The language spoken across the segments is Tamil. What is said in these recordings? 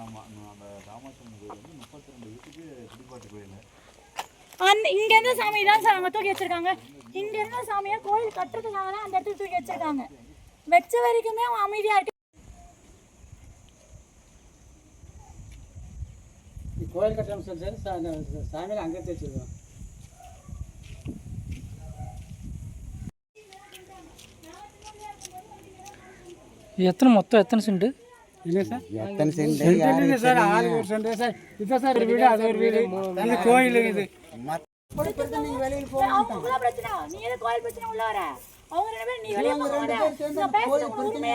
ஆமாம் அந்த ராமச்சந்திரன் கோயில் வந்து முப்பத்தி ரெண்டு வீட்டுக்கு குடிப்பாட்டு கோயில். அந்த இங்க இருந்த சாமி தான் சார் அவங்க தூக்கி வச்சிருக்காங்க. இங்க இருந்த சாமியை கோயில் கட்டுறதுக்காக தான் அந்த இடத்துக்கு தூக்கி வச்சிருக்காங்க. வச்ச வரைக்குமே அவன் அமைதியா இருக்கு. கோயில் கட்டணம் சொல்லி சாமியில் அங்கே வச்சுருக்கோம். எத்தனை மொத்தம் எத்தனை சென்ட் இல்லை சார்? எத்தனை சென்ட் சென்ட் இல்லை சார் ஆறு ஒரு சென்ட் சார். இப்போ சார் ஒரு வீடு அது ஒரு வீடு. இது கோயில் இது. அவங்களுக்குள்ள பிரச்சனை. நீ எது கோயில் பிரச்சனை உள்ள வர? அவங்க ரெண்டு பேரும் நீ வெளியே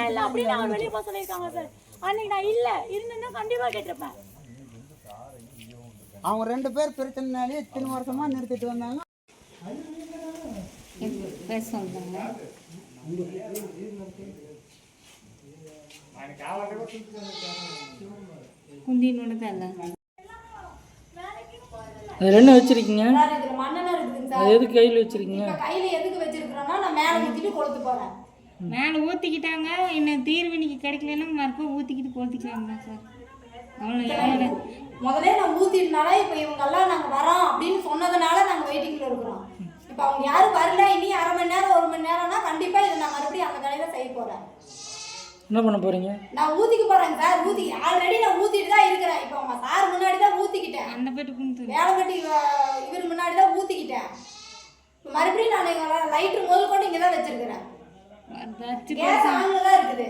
இல்ல? அப்படின்னு அவங்க வெளியே போக சொல்லியிருக்காங்க சார். அன்னைக்கு நான் இல்ல. இருந்திருந்தா கண்டிப்பா கேட்டிருப்பேன். அவங்க ரெண்டு பேர் பிரச்சனைனாலே இத்தனை வருஷமா நிறுத்திட்டு வந்தாங்க. பேச குந்தினோட தான் அது என்ன வச்சிருக்கீங்க? அது எதுக்கு கையில் வச்சிருக்கீங்க? சார் கையில எதுக்கு வச்சிருக்கிறோம்னா நான் மேல ஊத்திட்டு கொளுத்து போறேன். மேலே ஊற்றிக்கிட்டாங்க இன்னும் தீர்வு இன்னைக்கு கிடைக்கலன்னா மறுக்க ஊற்றிக்கிட்டு கொளுத்திக்கலாங்க சார். அவ்வளோ முதல்ல நான் ஊத்திட்டனால இப்ப இவங்க எல்லாம் நாங்க வரோம் அப்படின்னு சொன்னதுனால நாங்க வெயிட்டிங்ல இருக்கிறோம். இப்ப அவங்க யாரும் வரல இனி அரை மணி நேரம் ஒரு மணி நேரம்னா கண்டிப்பா இதை நான் மறுபடியும் அந்த கடையில செய்ய போறேன். என்ன பண்ண போறீங்க? நான் ஊத்திக்க போறேன் சார் ஊத்தி ஆல்ரெடி நான் ஊத்திட்டு தான் இருக்கிறேன். இப்போ உங்க சார் முன்னாடி தான் ஊத்திக்கிட்டேன். அந்த பேட்டு குந்து வேலை கட்டி இவ- இவர் முன்னாடி தான் ஊத்திக்கிட்டேன். மறுபடியும் நான் லைட்டு முதல் கொண்டு இங்க தான் வச்சிருக்கிறேன் வச்சு கேஸ் ஆன்ல தான் இருக்குது.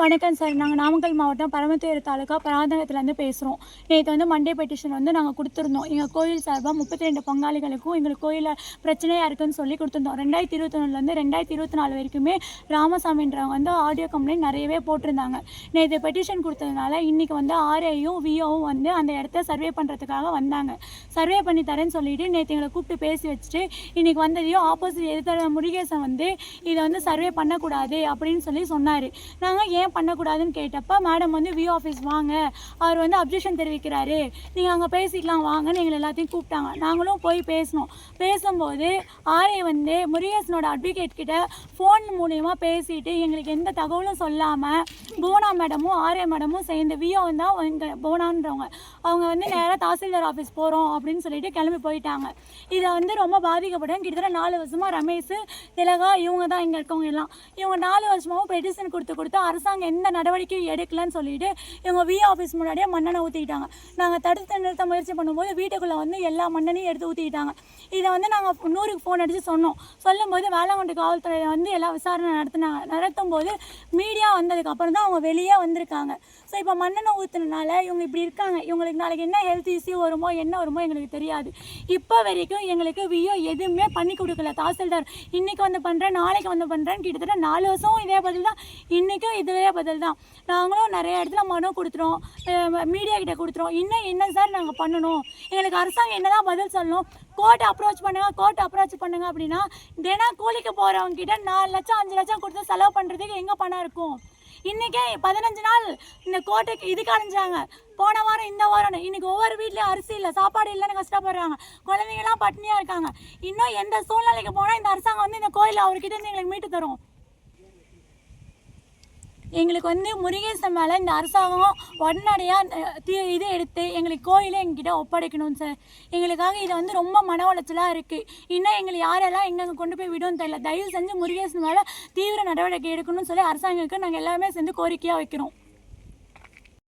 வணக்கம் சார். நாங்கள் நாமக்கல் மாவட்டம் பரமத்தூர் தாலுக்கா பராதகத்துலேருந்து பேசுகிறோம் நேற்று வந்து மண்டே பெட்டிஷன் வந்து நாங்கள் கொடுத்துருந்தோம். எங்கள் கோயில் சார்பாக முப்பத்தி ரெண்டு பங்காளிகளுக்கும் எங்களுக்கு கோயிலில் பிரச்சனையாக இருக்குன்னு சொல்லி கொடுத்துருந்தோம். ரெண்டாயிரத்தி இருபத்தொன்னுலேருந்து ரெண்டாயிரத்தி இருபத்தி நாலு வரைக்குமே ராமசாமின்றவங்க வந்து ஆடியோ கம்ப்ளைண்ட் நிறையவே போட்டிருந்தாங்க. நேற்று பெட்டிஷன் கொடுத்ததுனால இன்றைக்கி வந்து ஆர்ஐயும் விஓவும் வந்து அந்த இடத்த சர்வே பண்ணுறதுக்காக வந்தாங்க. சர்வே பண்ணி தரேன்னு சொல்லிட்டு நேற்று எங்களை கூப்பிட்டு பேசி வச்சுட்டு இன்றைக்கி வந்ததையும் ஆப்போசிட் எதிர்த்த முருகேசன் வந்து இதை வந்து சர்வே பண்ணக்கூடாது அப்படின்னு சொல்லி சொன்னார். நாங்கள் ஏன் பண்ணக்கூடாதுன்னு கேட்டப்ப மேடம் வந்து விஓ ஆஃபீஸ் வாங்க. அவர் வந்து அப்ஜெக்ஷன் தெரிவிக்கிறாரு. நீங்கள் அங்கே பேசிக்கலாம் வாங்கன்னு எங்களை எல்லாத்தையும் கூப்பிட்டாங்க. நாங்களும் போய் பேசினோம். பேசும்போது ஆர்ஐ வந்து முருகேசனோட அட்வொகேட் கிட்ட ஃபோன் மூலியமாக பேசிட்டு எங்களுக்கு எந்த தகவலும் சொல்லாமல் புவனா மேடமும் ஆர்ஏ மேடமும் சேர்ந்து விஓ தான் போனான்றவங்க. அவங்க வந்து நேராக தாசில்தார் ஆஃபீஸ் போகிறோம் அப்படின்னு சொல்லிட்டு கிளம்பி போயிட்டாங்க. இதை வந்து ரொம்ப பாதிக்கப்பட்டேன் கிட்டத்தட்ட நாலு வருஷமாக ரமேஷ் திலகா இவங்க தான் இங்கே இருக்கவங்க எல்லாம். இவங்க நாலு வருஷமாகவும் பெட்டிஷன் கொடுத்து கொடுத்து அரசாங்கம் எந்த நடவடிக்கையும் எடுக்கலன்னு சொல்லிட்டு இவங்க வி ஆஃபீஸ் முன்னாடியே மண்ணெண்ணெய் ஊற்றிக்கிட்டாங்க நாங்கள் தடுத்து நிறுத்த முயற்சி பண்ணும்போது வீட்டுக்குள்ளே வந்து எல்லா மண்ணனையும் எடுத்து ஊற்றிக்கிட்டாங்க இதை வந்து நாங்கள் நூறுக்கு ஃபோன் அடித்து சொன்னோம். சொல்லும்போது வேளாங்கண்ணி காவல்துறையில் வந்து எல்லா விசாரணை நடத்தினாங்க. நடத்தும் போது மீடியா வந்ததுக்கு அப்புறம் தான் அவங்க வெளியே வந்திருக்காங்க. ஸோ இப்போ மண்ணெண்ணெய் ஊற்றுனனால இவங்க இப்படி இருக்காங்க. இவங்களுக்கு நாளைக்கு என்ன ஹெல்த் இஷ்யூ வருமோ என்ன வருமோ எங்களுக்கு தெரியாது. இப்போ வரைக்கும் எங்களுக்கு விஓ எதுவுமே பண்ணி கொடுக்கல. தாசில்தார் இன்றைக்கி வந்து பண்ணுறேன் நாளைக்கு வந்து பண்ணுறேன்னு கிட்டத்தட்ட நாலு வருஷம் இதே பதில் தான். இன்றைக்கும் இதுவே பதில் தான். நாங்களும் நிறைய இடத்துல மனு கொடுத்துறோம். மீடியா கிட்ட கொடுத்துறோம். இன்னும் என்ன சார் நாங்கள் பண்ணணும்? எங்களுக்கு அரசாங்கம் என்னதான் பதில் சொல்லணும் கோர்ட் அப்ரோச் பண்ணுங்க கோர்ட் அப்ரோச் பண்ணுங்க அப்படின்னா தினம் கூலிக்கு போகிறவங்க கிட்ட நாலு லட்சம் அஞ்சு லட்சம் கொடுத்து செலவு பண்ணுறதுக்கு எங்கே பணம் இருக்கும்? இன்றைக்கே பதினஞ்சு நாள் இந்த கோட்டைக்கு இதுக்கு அடைஞ்சாங்க போன வாரம் இந்த வாரம் இன்னைக்கு ஒவ்வொரு வீட்லேயும் அரிசி இல்லை சாப்பாடு இல்லைன்னு கஷ்டப்படுறாங்க. குழந்தைங்கலாம் பட்னியாக இருக்காங்க. இன்னும் எந்த சூழ்நிலைக்கு போனால் இந்த அரசாங்கம் வந்து இந்த கோயிலில் அவர்கிட்ட இருந்து எங்களுக்கு மீட்டு தரும். எங்களுக்கு வந்து முருகேசன் மேலே இந்த அரசாங்கம் உடனடியாக தீ இது எடுத்து எங்களுக்கு கோயிலை எங்ககிட்ட ஒப்படைக்கணும் சார். எங்களுக்காக இது வந்து ரொம்ப மன உளைச்சலாக இருக்குது இன்னும் எங்களை யாரெல்லாம் எங்கெங்கே கொண்டு போய் விடும் தெரியல. தயவு செஞ்சு முருகேசன் மேலே தீவிர நடவடிக்கை எடுக்கணும்னு சொல்லி அரசாங்கத்துக்கு நாங்கள் எல்லாருமே சேர்ந்து கோரிக்கையாக வைக்கிறோம்.